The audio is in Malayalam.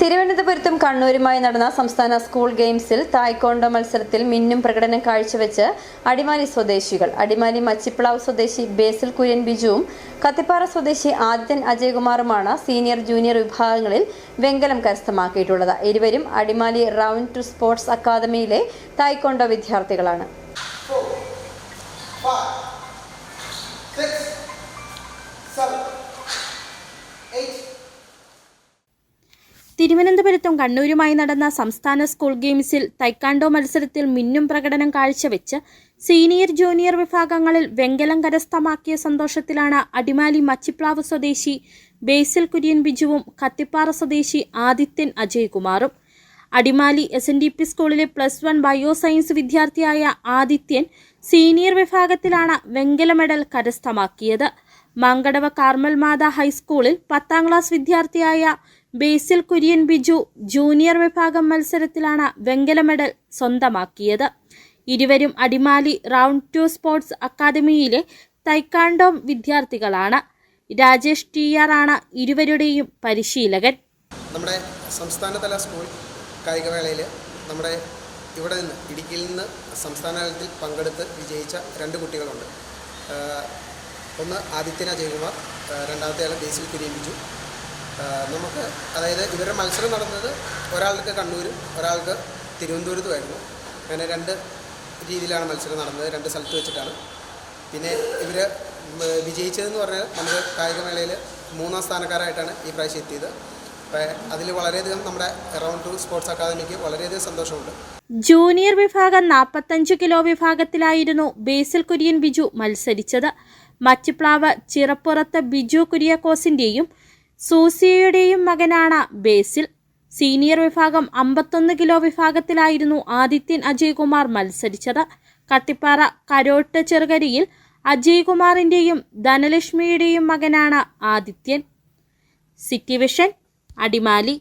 തിരുവനന്തപുരത്തും കണ്ണൂരുമായി നടന്ന സംസ്ഥാന സ്കൂൾ ഗെയിംസിൽ തായ്ക്കോണ്ടോ മത്സരത്തിൽ മിന്നും പ്രകടനം കാഴ്ചവെച്ച് അടിമാലി സ്വദേശികൾ. അടിമാലി മച്ചിപ്ലാവ് സ്വദേശി ബേസിൽ കുര്യൻ ബിജുവും കത്തിപ്പാറ സ്വദേശി ആദിത്യൻ അജയകുമാറുമാണ് സീനിയർ ജൂനിയർ വിഭാഗങ്ങളിൽ വെങ്കലം കരസ്ഥമാക്കിയിട്ടുള്ളത്. ഇരുവരും Adimali round two sports അക്കാദമിയിലെ taekwondo വിദ്യാർത്ഥികളാണ്. തിരുവനന്തപുരത്തും കണ്ണൂരുമായി നടന്ന സംസ്ഥാന സ്കൂൾ ഗെയിംസിൽ തൈക്കാണ്ടോ മത്സരത്തിൽ മിന്നും പ്രകടനം കാഴ്ചവെച്ച് സീനിയർ ജൂനിയർ വിഭാഗങ്ങളിൽ വെങ്കലം കരസ്ഥമാക്കിയ സന്തോഷത്തിലാണ് അടിമാലി മച്ചിപ്ലാവ് സ്വദേശി ബേസിൽ കുര്യൻ ബിജുവും കത്തിപ്പാറ സ്വദേശി Adithyan അജയ്കുമാറും. Adimali S N D P സ്കൂളിലെ പ്ലസ് വൺ ബയോ സയൻസ് വിദ്യാർത്ഥിയായ ആദിത്യൻ സീനിയർ വിഭാഗത്തിലാണ് വെങ്കല മെഡൽ കരസ്ഥമാക്കിയത്. മങ്കടവ കാർമൽ മാത ഹൈസ്കൂളിൽ പത്താം ക്ലാസ് വിദ്യാർത്ഥിയായ ബേസിൽ കുര്യൻ ബിജു ജൂനിയർ വിഭാഗം മത്സരത്തിലാണ് വെങ്കല മെഡൽ സ്വന്തമാക്കിയത്. ഇരുവരും അടിമാലി റൗണ്ട് ടു സ്പോർട്സ് അക്കാദമിയിലെ തൈക്കാണ്ടോം വിദ്യാർത്ഥികളാണ്. രാജേഷ് ടി ആർ ആണ് ഇരുവരുടെയും പരിശീലകൻ. നമ്മുടെ സംസ്ഥാനതല സ്കൂൾ കായികമേളയിൽ നമ്മുടെ ഇവിടെ നിന്ന് ഇടുക്കിയിൽ നിന്ന് സംസ്ഥാന തലത്തിൽ പങ്കെടുത്ത് വിജയിച്ച രണ്ട് കുട്ടികളുണ്ട്. ഒന്ന് ആദിത്യന ജയകുമാർ രണ്ടാമത്തെ ആൾ ബേസിൽ കുര്യൻ ബിജു. നമുക്ക് അതായത് ഇവരുടെ മത്സരം നടന്നത് ഒരാൾക്ക് കണ്ണൂരും ഒരാൾക്ക് തിരുവനന്തപുരത്തുമായിരുന്നു. അങ്ങനെ രണ്ട് രീതിയിലാണ് മത്സരം നടന്നത് രണ്ട് സ്ഥലത്ത് വെച്ചിട്ടാണ്. പിന്നെ ഇവർ വിജയിച്ചതെന്ന് പറഞ്ഞാൽ നമുക്ക് കായികമേളയിൽ മൂന്നാം സ്ഥാനക്കാരായിട്ടാണ് ഈ പ്രാവശ്യം എത്തിയത്. അതിൽ വളരെയധികം നമ്മുടെ റൗണ്ട് ടു സ്പോർട്സ് അക്കാദമിക്ക് വളരെയധികം സന്തോഷമുണ്ട്. ജൂനിയർ വിഭാഗം നാൽപ്പത്തഞ്ച് കിലോ വിഭാഗത്തിലായിരുന്നു ബേസിൽ കുര്യൻ ബിജു മത്സരിച്ചത്. മച്ചിപ്ലാവ് ചിറപ്പുറത്ത് ബിജു കുര്യാക്കോസിന്റെയും സൂസിയയുടെയും മകനാണ് ബേസിൽ. സീനിയർ വിഭാഗം അമ്പത്തൊന്ന് കിലോ വിഭാഗത്തിലായിരുന്നു ആദിത്യൻ അജയ്കുമാർ മത്സരിച്ചത്. കട്ടിപ്പാറ കരോട്ട് ചെറുകരിയിൽ അജയ്കുമാറിന്റെയും ധനലക്ഷ്മിയുടെയും മകനാണ് ആദിത്യൻ. City vision Adimali.